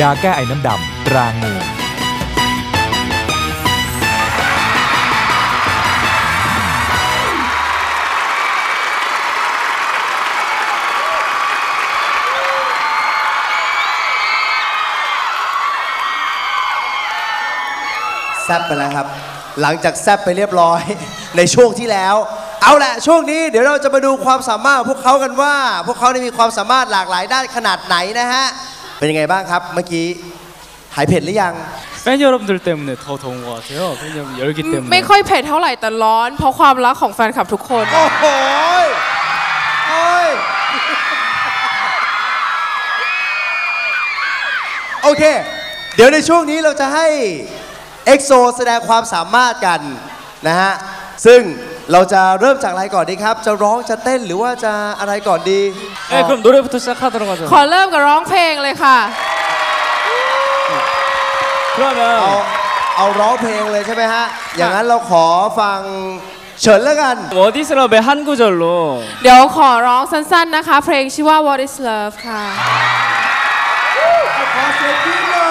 ยาแก้ไอน้ำดำตรางูแซบไปแล้วครับ หลังจากแซบไปเรียบร้อย ในช่วงที่แล้ว เอาละช่วงนี้เดี๋ยวเราจะมาดูความสามารถของพวกเขากันว่า พวกเขาได้มีความสามารถหลากหลายด้านขนาดไหนนะฮะ เป็นยังไงบ้างครับ เมื่อกี้หายเผ็ดหรือยัง 팬 여러분들 때문에 더 더운 것 같아요. 팬 여러분 열기 때문에. ไม่ค่อยเผ็ดเท่าไหร่แต่ร้อน เพราะความรักของแฟนคลับทุกคน โอ้โหยโอ้ย โอเค เดี๋ยวในช่วงนี้เราจะให้เอ็กโซแสดงความสามารถกันนะฮะ ซึ่ง เราจะเริ่มจากอะไรก่อนดีครับ จะร้องจะเต้นหรือว่าจะอะไรก่อนดี 네, 그럼 노래부터 시작하도록 하죠. ขอเริ่มกับร้องเพลงเลยค่ะ เอา 그러면 เอาร้องเพลงเลยใช่ไหมฮะ อย่างนั้นเราขอฟังเฉินแล้วกัน 워디슬럽의 한 구절로 เดี๋ยวขอร้องสั้นๆนะคะ เพลงชื่อว่า What is Love ค่ะ ขอเสียงกรี๊ดเลย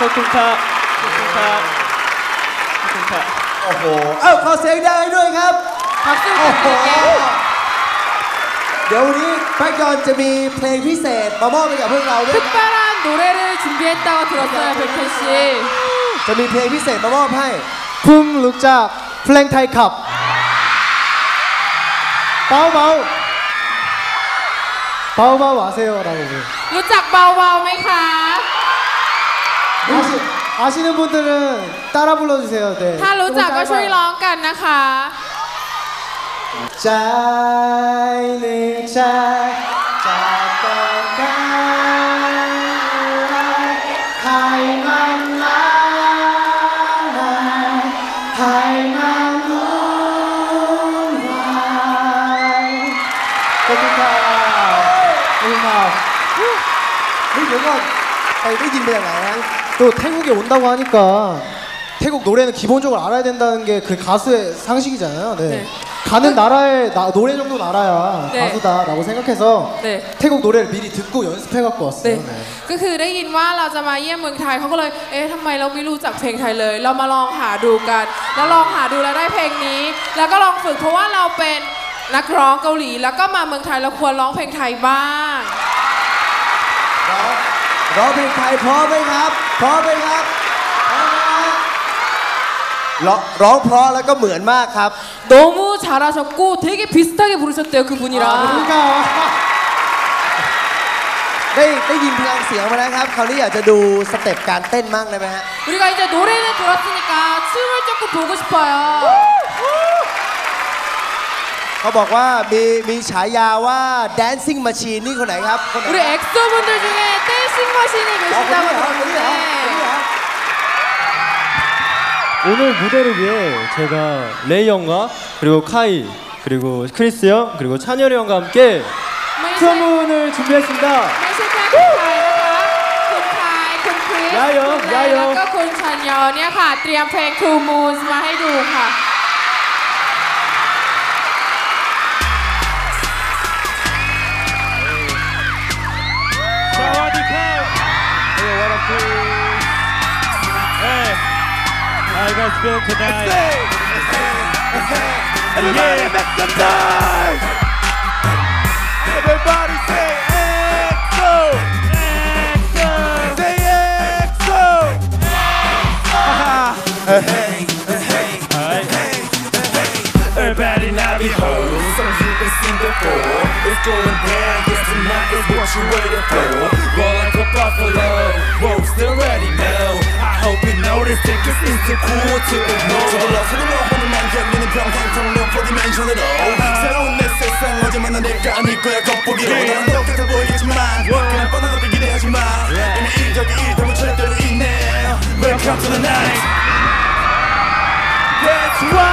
코쿤카 코쿤카 코쿤카 โอ้โห เอ้าขอเสียงดังให้ด้วยครับ พักสู้ โอ้ กัน โห เก่ง เดี๋ยววันนี้แพ็กยอนจะมีเพลงพิเศษมามอบให้กับพวกเราด้วย 특별한 노래를 준비했다고 들었어요, 백현 씨. จะมีเพลงพิเศษมามอบให้ 품 룩작 플랭타이 컵 바우바우 바우바우 아세요라고 그. รู้จักเบาๆไหมคะ 아시, 아시는 분들은 따라 불러주세요 네 ถ้ารู้จักก็ช่วย 짧아요. ร้องกันนะคะ 짜이는 짜 짜던 가 하이만 나나 하이만 우라이 고맙다 고맙다 นี่เดี๋ ยวก่อนไปได้ยินมาจากไหนฮะ 또 태국에 온다고 하니까 태국 노래는 기본적으로 알아야 된다는 게 그 가수의 상식이잖아요. 네. 네. 가는 나라의 나- 노래 정도는 알아야 네. 가수다라고 생각해서 네. 태국 노래를 미리 듣고 연습해 갖고 왔어요. เด็ก็คือได้ยินว่าเราจะมาเยี่ยมเมืองไทยเขาก็เลย เอ๊ะทำไมเราไม่รู้จักเพลงไทยเลย เรามาลองหาดูกัน แล้วลองหาดูแล้วได้เพลงนี้ แล้วก็ลองฝึกเพราะว่าเราเป็นนักร้องเกาหลี แล้วก็มาเมืองไทยเราควรร้องเพลงไทยบ้าง ร้องเพลงไทยพร้อมไหมครับ พร้อมไหมครับพร้อมไหมครับร้องร้องเพราะแล้วก็เหมือนมากครับ 너무 잘하셨고 되게 비슷하게 부르셨대요 그분이랑 그러니까 ได้ได้ยินพลังเสียงมาแล้วครับ คราวนี้อยากจะดูสเต็ปการเต้นมั่งได้ไหมฮะ 우리가 이제 노래는 들었으니까 춤을 조금 보고 싶어요 เขาบอกว่ามีมีฉายาว่า dancing machine นี่คนไหนครับคนไหน 우리 엑소분들 중에 댄 싱 머신이 อ๋อคน 계신다고 นี้เหรอคนนี้เหรอคนนี้เหร 들었는데 อ 오늘 무대를 위해 제가 레이 형과 그리고 카이 그리고 크리스 형 그리고 찬열이 형과 함께 ไม่ใช่ 투어문을 준비했습니다. ไม่ใช่แค่คุณไทยนะคะคุณไทยคุณคริส ย้ายเหรอ คุณเล ย้ายเหรอ แล้วก็คุณชันยอเนี่ยค่ะ เตรียมเพลง Two Moons มาให้ดูค่ะ what a please. Hey, how you guys feeling tonight? It's me. It's me. It's me. Everybody yeah. make some noise. Everybody say EXO. EXO. Say EXO. EXO. Hey, hey, hey, hey. Everybody now be hoes. It's going down. Yes, tonight is what you're waiting for. Roll like a buffalo, roast already now I hope you notice it cause it's too cool to ignore 서둘러 서둘러 오늘만 견디는 평생 통로 4 dimension으로 새로운 내 세상 어제 내가 아닐 거야 겉보기로 난 똑같아 보이겠지만 그냥 뻔한 것도 기대하지 마 이미 이적이 일담은 절대로 있네 Welcome to the night That's right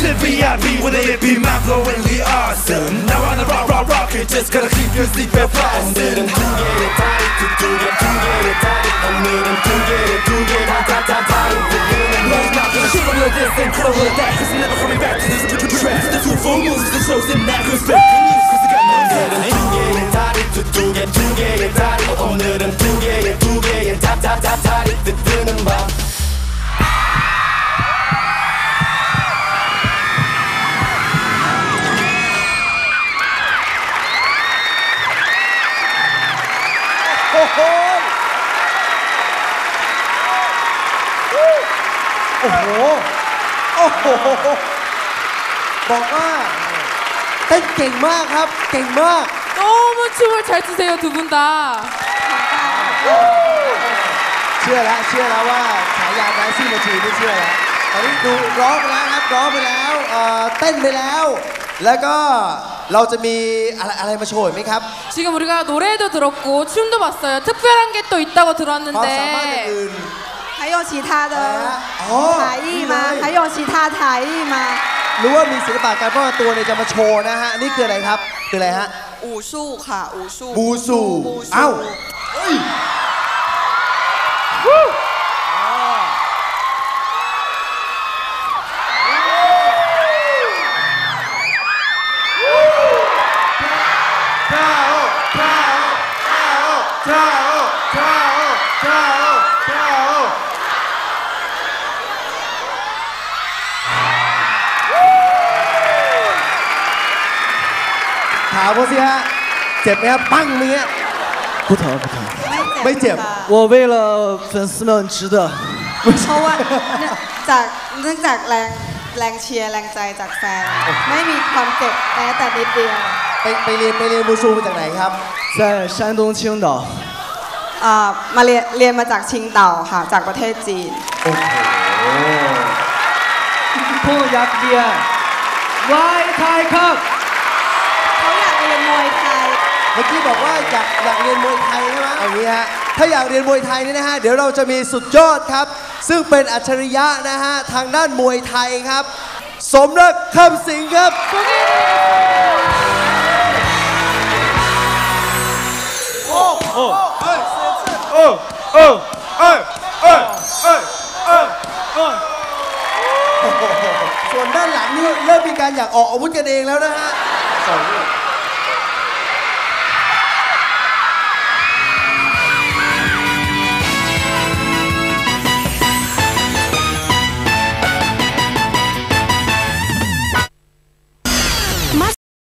Selected VIP with a be my flow and we awesome Now on the rock rock rock it just gotta keep your seatbelt fastened 오늘은 두 개의 다리 두 개, 두 개의 다리 오늘은 두 개의 두 개, 다, 다, 다, 다리 Let's not gonna shoot over this and cover that Cause we're never coming back to this track The two full moves, the show's in that Cause fake news, cause I got no 오늘은 두 개의 다리 두, 두 개, 두 개의 다리 오늘은 두 개의 โอ้โห โอ้โห บอกว่าเต้นเก่งมากครับ เก่งมาก 너무 춤을 잘 추세요 두 분 다. เชื่อแล้ว เชื่อแล้วว่าฉายาแดนซี่มาชีนี่เชื่อแล้วตอนนี้ดูร้องไปแล้วครับ ร้องไปแล้วเอ่อเต้นไปแล้ว แล้วก็เราจะมีอะไรอะไรมาโชว์อีกไหมครับ 지금 우리가 노래도 들었고 춤도 봤어요. 특별한 게 또 있다고 ความสามารถอ 들었는데 ย่างอื่น 还有其他 อะไร 的 ฮะอ๋อ 才艺吗 นี่？เลย 还有其他才艺吗？ รู้ว่ามีศิลปะการป้องกันตัวเนี่ยจะมาโชว์นะฮะ นี่คืออะไรครับ คืออะไรฮะ 武术ค่ะ武术 บูซู 武术 เอ้า ามเขาสิฮะ เจ็บไหมครับ ปั้งเนี้ย 不疼不疼，ไม่เจ็บ ค่ะ 我为了粉丝们值得。 เพราะว่าเนื่องจากเนื่องจากแรงแรงเชียร์แรงใจจากแฟน ไม่มีความเจ็บแม้แต่นิดเดียว ไปไปเรียนไปเรียนบูซูมาจากไหนครับ 在山东青岛， อ่ามาเรียนเรียนมาจากชิงเต่าค่ะ จากประเทศจีน 碰雅克利安，White Thai Cup。 เขาอยากเรียนมวยไทย เมื่อกี้บอกว่าอยากอยากเรียนมวยไทยใช่ไหมเอางี้ฮะ ถ้าอยากเรียนมวยไทยนี่นะฮะ เดี๋ยวเราจะมีสุดยอดครับ ซึ่งเป็นอัจฉริยะนะฮะ ทางด้านมวยไทยครับ สมรักคำสิงห์ครับ ส่วนด้านหลังนี่เริ่มมีการอยากออกอาวุธกันเองแล้วนะฮะ So.